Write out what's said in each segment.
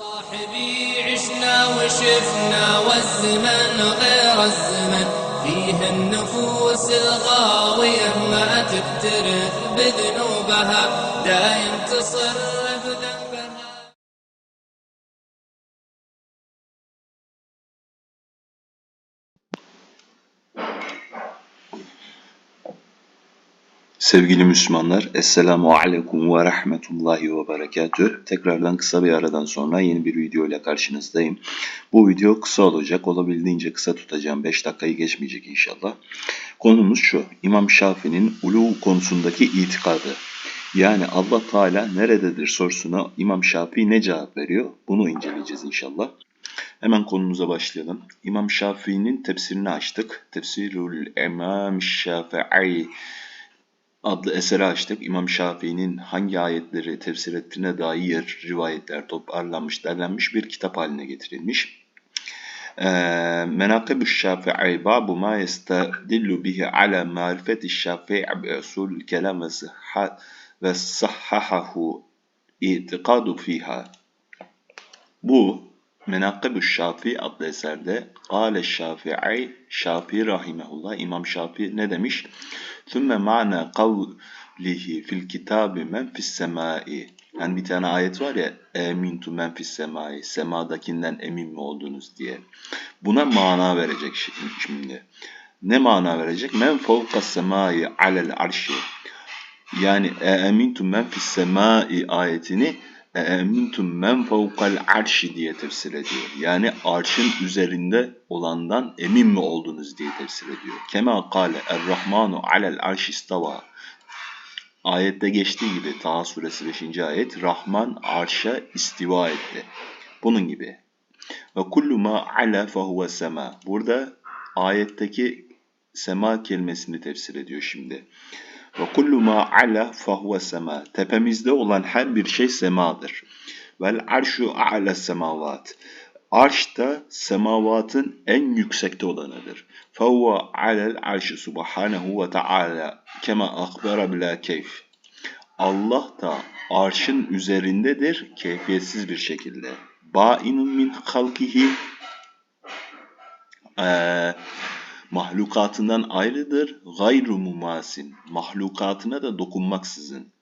صاحبي عشنا وشفنا والزمن غير الزمن. فيه النفوس الغاوية ما تكترث بذنوبها. دايم تصر Sevgili Müslümanlar, Esselamu Aleyküm ve Rahmetullahi ve Berekatüh. Tekrardan kısa bir aradan sonra yeni bir video ile karşınızdayım. Bu video kısa olacak, olabildiğince kısa tutacağım. 5 dakikayı geçmeyecek inşallah. Konumuz şu, İmam Şafii'nin ulu konusundaki itikadı. Yani Allah Teala nerededir sorusuna İmam Şafii ne cevap veriyor? Bunu inceleyeceğiz inşallah. Hemen konumuza başlayalım. İmam Şafii'nin tefsirini açtık. Tefsirul İmam Şafii adlı eseri açtık. İmam Şafii'nin hangi ayetleri tefsir ettiğine dair rivayetler toparlanmış, derlenmiş bir kitap haline getirilmiş. Ee, Menakıb-ı Şafii babu ma yestedillu bihi ala marifeti Şafii bi usul kelam ve sahhahahu itikadu fiha. Bu Menakıb-ü Şafii adlı eserde Kale Şafii, Şafii rahimehullah, İmam Şafii ne demiş? ثُمَّ مَعْنَا قَوْلِهِ fil kitabi men fis semai. Yani bir tane ayet var ya, emintu men fis semai, semadakinden emin mi oldunuz diye. Buna mana verecek şimdi. Ne mana verecek? Men fevkas semai alel arşi. Yani emintu men fis semai ayetini emintum men fevkal arşi diye tefsir ediyor. Yani arşın üzerinde olandan emin mi oldunuz diye tefsir ediyor. Kema kale er-Rahmanu alel arşi istava. Ayette geçtiği gibi Taha suresi 5. ayet Rahman arşa istiva etti. Bunun gibi. Ve kullu ma ala fehuve sema. Burada ayetteki sema kelimesini tefsir ediyor şimdi. Ve kullu ma ala fahuve sema. Tepemizde olan her bir şey semadır. Vel arşu a'la semavat. Arş da semavatın en yüksekte olanıdır. Fehuve alel arşi subhanahu ve ta'ala kema akbara bila keyf. Allah da arşın üzerindedir keyfiyetsiz bir şekilde. Ba'inun min halkihi ee, mahlukatından ayrıdır. Gayru mumasin. Mahlukatına da dokunmaksızın.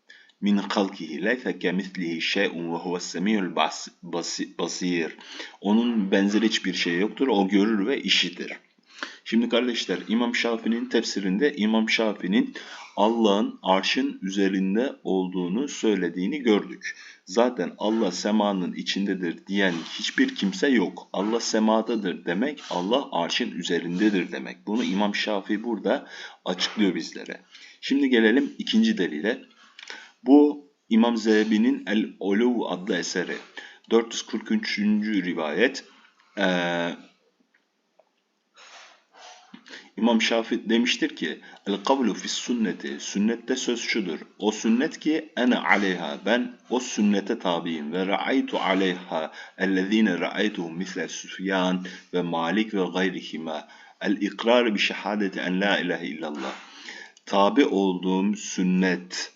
Min halkihi leyse kemislihi şey'un ve huves semiyul basir. Onun benzeri hiçbir şey yoktur. O görür ve işitir. Şimdi kardeşler İmam Şafii'nin tefsirinde İmam Şafii'nin Allah'ın arşın üzerinde olduğunu söylediğini gördük. Zaten Allah semanın içindedir diyen hiçbir kimse yok. Allah semadadır demek Allah arşın üzerindedir demek. Bunu İmam Şafii burada açıklıyor bizlere. Şimdi gelelim ikinci delile. Bu İmam Zehebi'nin El-Uluv adlı eseri. 443. rivayet. Ee, İmam Şafii demiştir ki el kavlu fis sünneti sünnette söz şudur. O sünnet ki ene aleyha ben o sünnete tabiyim ve ra'aytu aleyha ellezine ra'aytuhum misle Süfyan ve Malik ve gayrihima el ikrar bi şehadeti en la ilahe illallah. Tabi olduğum sünnet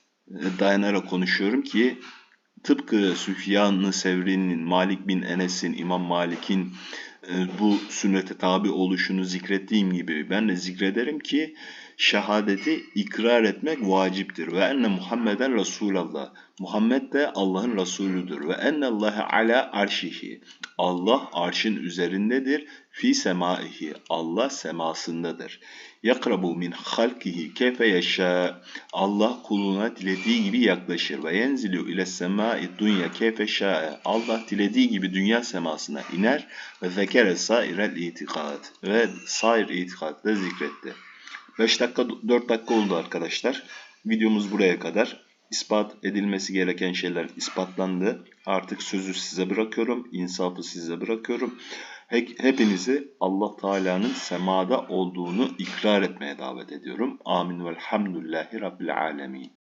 dayanarak konuşuyorum ki tıpkı Süfyan-ı Sevri'nin, Malik bin Enes'in, İmam Malik'in bu sünnete tabi oluşunu zikrettiğim gibi ben de zikrederim ki şehadeti ikrar etmek vaciptir. Ve enne Muhammeden Resulallah. Muhammed de Allah'ın Resulüdür. Ve enne Allahe ala arşihi. Allah arşın üzerindedir. Fi semaihi. Allah semasındadır. Yakrabu min halkihi kefe yaşa. Allah kuluna dilediği gibi yaklaşır. Ve yenzilu ile semai dunya kefe şa'e. Allah dilediği gibi dünya semasına iner ve zekere sairel itikad. Ve sair itikadda zikretti. 5 dakika 4 dakika oldu arkadaşlar. Videomuz buraya kadar. İspat edilmesi gereken şeyler ispatlandı. Artık sözü size bırakıyorum. insafı size bırakıyorum. Hepinizi Allah Teala'nın semada olduğunu ikrar etmeye davet ediyorum. Amin velhamdülillahi rabbil alemin.